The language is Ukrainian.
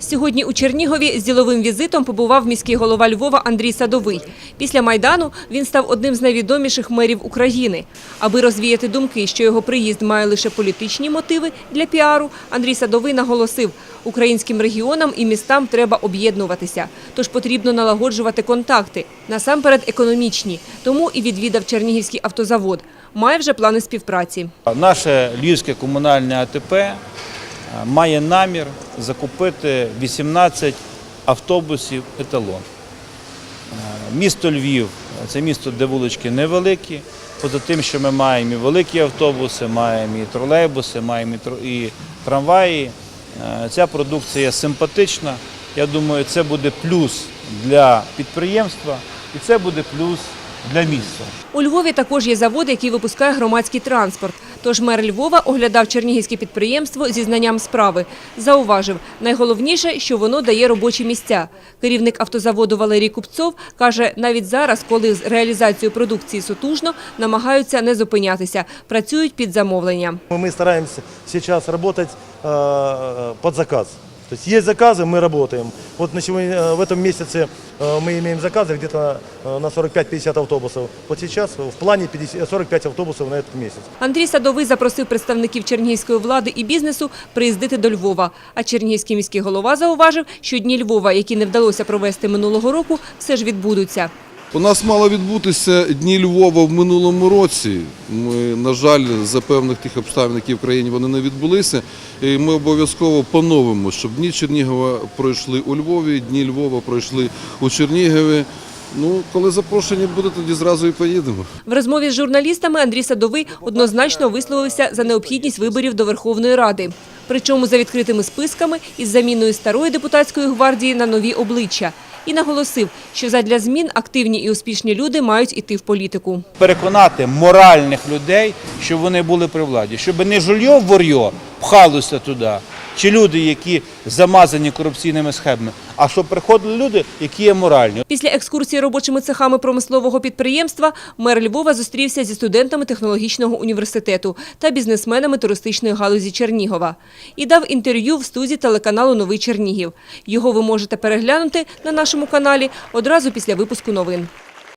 Сьогодні у Чернігові з діловим візитом побував міський голова Львова Андрій Садовий. Після Майдану він став одним з найвідоміших мерів України. Аби розвіяти думки, що його приїзд має лише політичні мотиви для піару, Андрій Садовий наголосив, українським регіонам і містам треба об'єднувати,ся Тож потрібно налагоджувати контакти, насамперед економічні. Тому і відвідав Чернігівський автозавод. Має вже плани співпраці. Наше львівське комунальне АТП має намір закупити 18 автобусів еталон. Е, Місто Львів – це місто, де вулички невеликі. Поза тим, що ми маємо і великі автобуси, маємо і тролейбуси, маємо і трамваї. Е, Ця продукція симпатична. Я думаю, це буде плюс для підприємства і це буде плюс для міста. У Львові також є завод, який випускає громадський транспорт. Тож мер Львова оглядав чернігівське підприємство зі знанням справи. Зауважив, найголовніше, що воно дає робочі місця. Керівник автозаводу Валерій Купцов каже, навіть зараз, коли з реалізацією продукції сутужно, намагаються не зупинятися, працюють під замовлення. Ми стараємося зараз працювати під заказ. То есть есть заказы, мы работаем. Вот на сегодня, э, в этом месяце э, мы имеем заказы где-то э, на 45-50 автобусов. Вот сейчас в плане 50, 45 автобусов на этот месяц. Андрій Садовий запросив представників чернігівської влади і бізнесу приїздити до Львова. А чернігівський міський голова зауважив, що дні Львова, які не вдалося провести минулого року, все ж відбудуться. У нас мало відбутися дні Львова в минулому році. Ми, на жаль, за певних тих обставин, які в країні вони не відбулися. І ми обов'язково поновимо, щоб дні Чернігова пройшли у Львові, дні Львова пройшли у Чернігові. Ну, коли запрошення буде, тоді зразу і поїдемо. В розмові з журналістами Андрій Садовий однозначно висловився за необхідність виборів до Верховної Ради. Причому за відкритими списками із заміною старої депутатської гвардії на нові обличчя. І наголосив, що задля змін активні і успішні люди мають іти в політику. переконати моральних людей, щоб вони були при владі, щоб не жульо-вор'йо пхалося туди, чи люди, які замазані корупційними схемами, а щоб приходили люди, які є моральні. Після екскурсії робочими цехами промислового підприємства мер Львова зустрівся зі студентами технологічного університету та бізнесменами туристичної галузі Чернігова і дав інтерв'ю в студії телеканалу Новий Чернігів. Його ви можете переглянути на нашому каналі одразу після випуску новин.